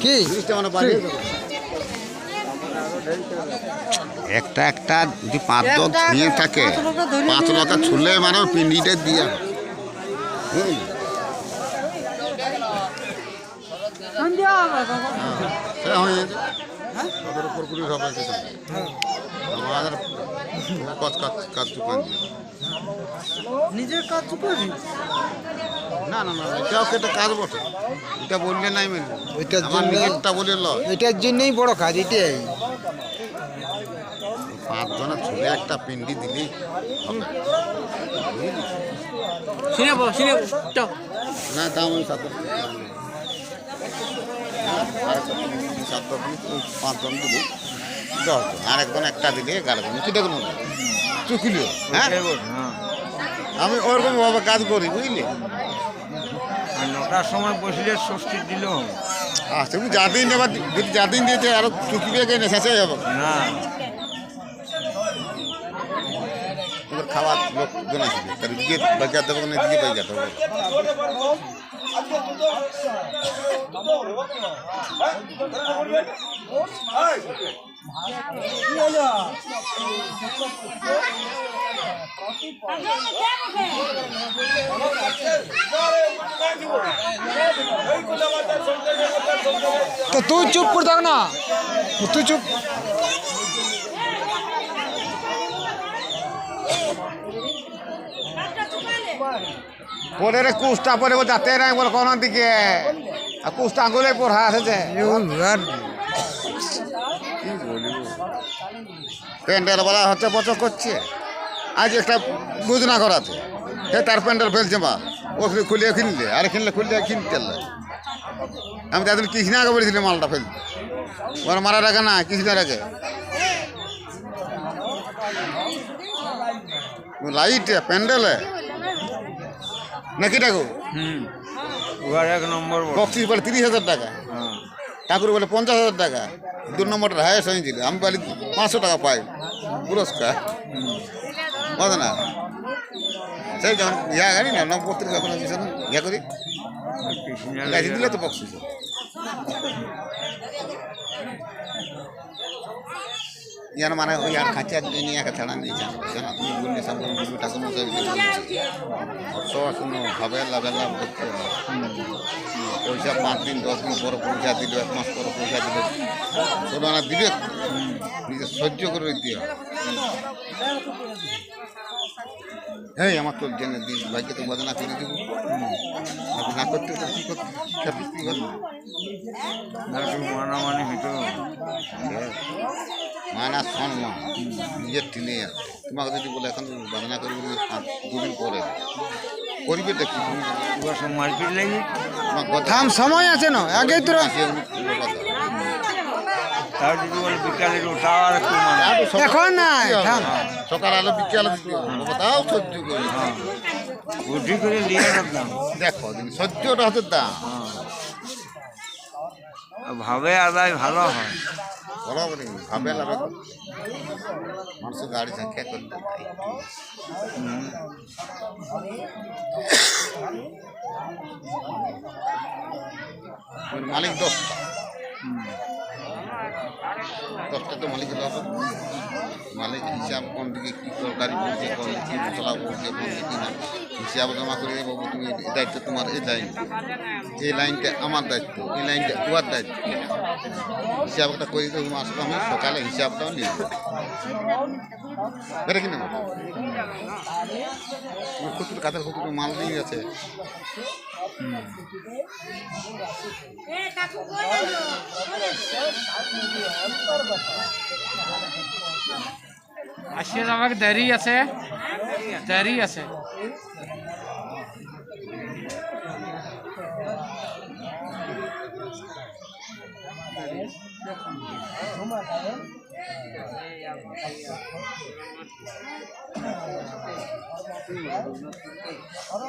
কি একটা একটা যদি পাঁচ দশ নিয়ে থাকে পাঁচ লতা ছুলে মানে পিন্ডিটা দিয়ে হুম। ওদের উপর কুড়ি হবে কিছু আমাদের কাজ কাজ নিজের কাজ করি না না না এটাও তো একটা কাজ বটে এটা বললে নাই মেনে আমার জন্য নিজেরটা বলে লয় এটার জন্যই বড় কাজ এটাই পাঁচ জনের একটা পিন্ডি দিলি না। দাম ওই সাত পাঁচজন দিলি দশ জন আর একজন একটা দিলে এগারো জন কি দেখুন চুকিলিও হ্যাঁ আমি ওরকম ভাবে কাজ করি বুঝলি নটার সময় বসলে ষষ্ঠী দিল আচ্ছা তুমি দিন এবার যদি যা দিন দিয়েছে আরও চুকিবে গেলে শেষ হয়ে যাবে না খাওয়ার লোকজন আসবে তার দিকে বাজার দেবো দিকে বাজার দেবো তো তুই চুপ করে থাক না। তুই চুপ। পরে কুষ্টা পরে যাতে নাই বলে কোন দিকে আর কুষ্টা আঙুলে পড়া আছে কি বলিব প্যান্ডেল বলা হচ্ছে বছর করছে আজ একটা বুঝনা করাতে সে তার প্যান্ডেল ফেলছে মা ও খুলে কিনলে আর কিনলে খুললে কিনতে। আমি তাদের কৃষ্ণা আগে বলেছিলাম মালটা ফেলতে ওর মারা রাখে না কৃষ্ণা রাখে লাইট প্যান্ডেলে নাকি ডাকো হুম। উহার এক নম্বর। বক্সিস বলে তিরিশ হাজার টাকা। হ্যাঁ। ঠাকুর বলে পঞ্চাশ হাজার টাকা। দু নম্বরটা হায়েস্ট হয়েছিল আমি বলি পাঁচশো টাকা পাই। পুরস্কার। বুঝ না? সেই যখন ইয়া গাড়ি না পত্রিকা কোনো বিষয় না ইয়া করি দিলে তো বক্সিস ইয়ার মানে ওই আর খাঁচা নিয়ে একা ছাড়া নিয়ে যান কেন তুমি বললে সব বিজু ঠাকুর মশাই অত শুনো করতে পয়সা পাঁচ দিন দশ দিন পরে পয়সা দিল এক মাস পরে পয়সা দিল। শোনো না দিবে নিজে সহ্য করে দিতে হবে। হ্যাঁ আমার তো জেনে দিন ভাইকে তো বদনা করে দিব। না করতে কী করতে? খাবি কী করবি? মানামানি হইতো। মানা সম্মান নিজের টিনে আছে তোমাকে যদি বলে এখন তুমি পাঁচ দুদিন পরে। করবে দেখি। মারপিট লাগি তোমার কথা। থাম সময় আছে না আগে উনি তার যদি বলে বিকালের ওটা আর মানে তো এখন। সকাল আলো বিকেল তাও সহ্য করি। বুদ্ধি করে নিয়ে দেখো সহ্যটা হচ্ছে দাম। ভাবে আদায় ভালো হয়। বরাবর ভাবে লাভ মানুষের গাড়ি সংখ্যা করতে মালিক দশটা দশটা তো মালিক লাভ মালিক হিসাব কোন দিকে কী তরকারি পড়ছে কোন দিকে মশলা পড়ছে পড়ছে কি না হিসাব জমা করে দেবো তুমি দায়িত্ব তোমার, এই লাইন এই লাইনটা আমার দায়িত্ব, এই লাইনটা তোমার দায়িত্ব। হিসাবটা করে দেবো আসলে আমি সকালে হিসাবটাও নিয়ে যাব বেড়ে কিনা মাল নিয়ে গেছে। আসিয়ে আমাকে দেরি আছে দেরি আছে বাবা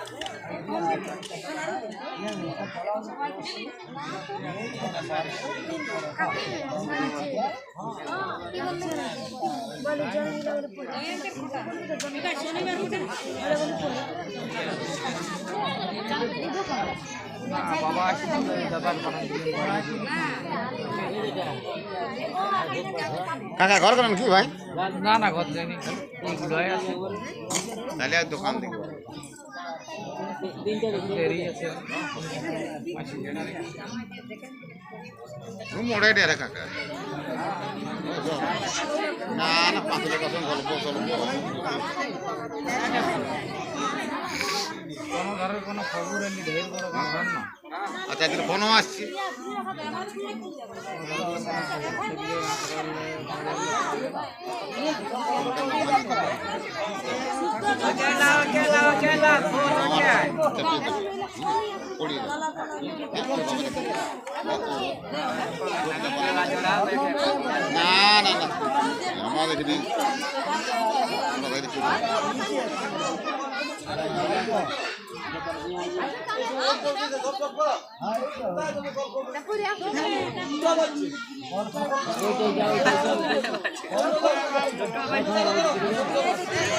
কাকা ঘর করেন কি ভাই? না না ঘর যায়নি তাহলে আর দোকান দেখব দেরি আছে মোড়ে ডেরে কাকা না না পাঁচলে কথা গল্প সল্প কোনো ঘরের কোনো খবর না আচ্ছা এদিকে ফোনও আসছে না না না আমাদের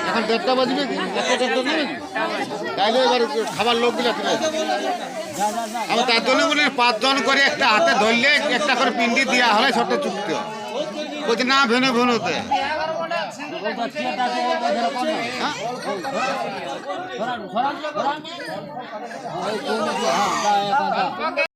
এখানে দেড়টা বাজবে কি? একটা দেড়টা কি? তাইলে এবার খাবার লোকগুলো আসবে আমি তার জন্য বলি, পাঁচজন করে একটা হাতে ধরলে একটা করে পিন্ডি দেওয়া হলে ছোট চুক্তি বলছি, না, ভেনে, ভেনুতে। হ্যাঁ